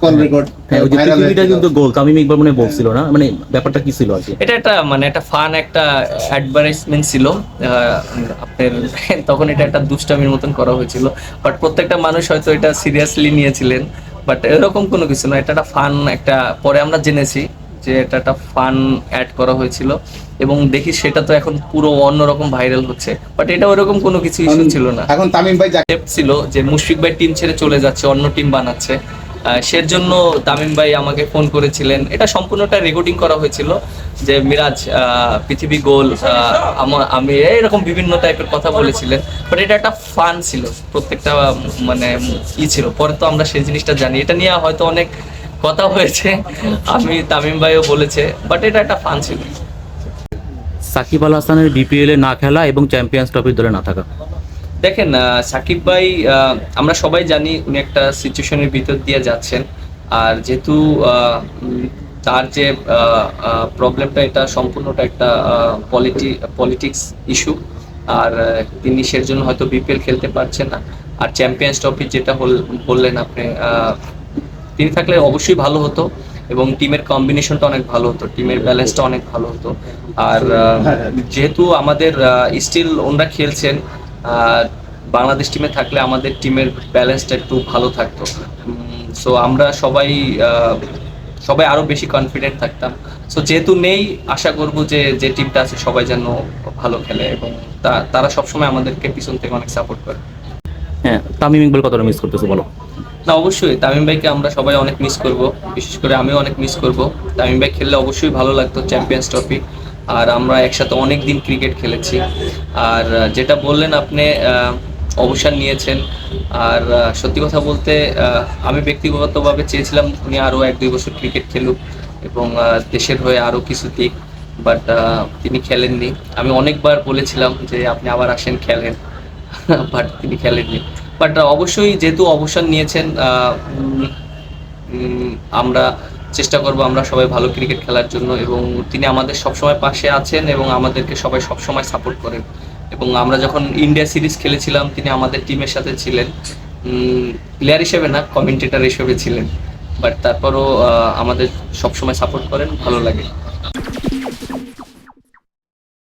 Call record হ্যাঁ ওই যে পৃথিবীটা কিন্তু গোল তামিম ইকবাল মনে বলছিল না? মানে ব্যাপারটা কি ছিল আর কি? এটা একটা মানে একটা ফান একটা অ্যাডভার্টাইজমেন্ট ছিল। আহ, আপনার তখন এটা একটা দুষ্টামির মতন করা হয়েছিল। বাট প্রত্যেকটা মানুষ হয়তো এটা সিরিয়াসলি নিয়েছিলেন। বাট এরকম কোনো কিছু না এটা একটা ফান একটা পরে আমরা জেনেছি যে এটা একটা ফান অ্যাড করা হয়েছিল। এবং দেখি সেটা তো এখন পুরো অন্যরকম ভাইরাল হচ্ছে। বাট এটা ওরকম কোনো কিছু ইস্যু ছিল না। এখন তামিম ভাই ছিল যে মুশফিক ভাই টিম ছেড়ে চলে যাচ্ছে অন্য টিম বানাচ্ছে। সের জন্য তামিম ভাই আমাকে ফোন করেছিলেন। এটা সম্পূর্ণটা রেকর্ডিং করা হয়েছিল যে মিরাজ পৃথিবী গোল আমি এরকম বিভিন্ন টাইপের কথা বলেছিলেন বাট এটা একটা ফান ছিল, প্রত্যেকটা মানে ই ছিল। পরে তো আমরা সেই জিনিসটা জানি। এটা নিয়ে হয়তো অনেক কথা হয়েছে, আমি তামিম ভাইও বলেছে বাট এটা একটা ফান ছিল। সাকিব আল হাসানের বিপিএল না খেলা এবং চ্যাম্পিয়ন্স ট্রফির দলে না থাকা। দেখেন সাকিব ভাই আমরা সবাই জানি উনি একটা সিচুয়েশনের ভিতর দিয়ে যাচ্ছেন। আর যেহেতু তার যে প্রবলেমটা এটা সম্পূর্ণটা একটা পলিটি পলিটিক্স ইস্যু আর তিনি সের জন্য হয়তো বিপিএল খেলতে পারছেন না। আর চ্যাম্পিয়ন্স ট্রফি যেটা হল- বললেন আপনি তিনি থাকলে অবশ্যই ভালো হতো এবং টিমের কম্বিনেশনটা অনেক ভালো হতো টিমের ব্যালেন্সটা অনেক ভালো হতো। আর আহ, যেহেতু আমাদের স্টিল ওনরা খেলছেন বাংলাদেশ টিমে থাকলে আমাদের টিমের ব্যালেন্সটা একটু ভালো থাকতো। সো আমরা সবাই সবাই আরও বেশি কনফিডেন্ট থাকতাম। সো যেহেতু নেই আশা করব যে যে টিমটা আছে সবাই যেন ভালো খেলে এবং তা- তারা সবসময় আমাদেরকে পিছন থেকে অনেক সাপোর্ট করে। হ্যাঁ তামিম ইকবাল কতটা মিস করতেছে বলো? না অবশ্যই তামিম ভাইকে আমরা সবাই অনেক মিস করব। বিশেষ করে আমিও অনেক মিস করব। তামিম ভাই খেললে অবশ্যই ভালো লাগতো চ্যাম্পিয়ন্স ট্রফি আর আমরা একসাথে অনেক দিন ক্রিকেট খেলেছি। আর যেটা বললেন আপনি অবসর নিয়েছেন। আর সত্যি কথা বলতে আমি ব্যক্তিগতভাবে চেয়েছিলাম উনি আরও এক দুই বছর ক্রিকেট খেলুক এবং দেশের হয়ে আরও কিছু দিক বাট তিনি খেলেননি। আমি অনেকবার বলেছিলাম যে আপনি আবার আসেন খেলেন বাট তিনি খেলেননি। বাট অবশ্যই যেহেতু অবসর নিয়েছেন আমরা চেষ্টা করব আমরা সবাই ভালো ক্রিকেট খেলার জন্য এবং তিনি আমাদের সবসময় পাশে আছেন এবং আমাদেরকে সবাই সবসময় সাপোর্ট করেন। এবং আমরা যখন ইন্ডিয়া সিরিজ খেলেছিলাম, তিনি আমাদের টিমের সাথে ছিলেন। প্লেয়ার হিসেবে না কমেন্টেটার হিসেবে ছিলেন। বাট তারপরও আমাদের সবসময় সাপোর্ট করেন, ভালো লাগে।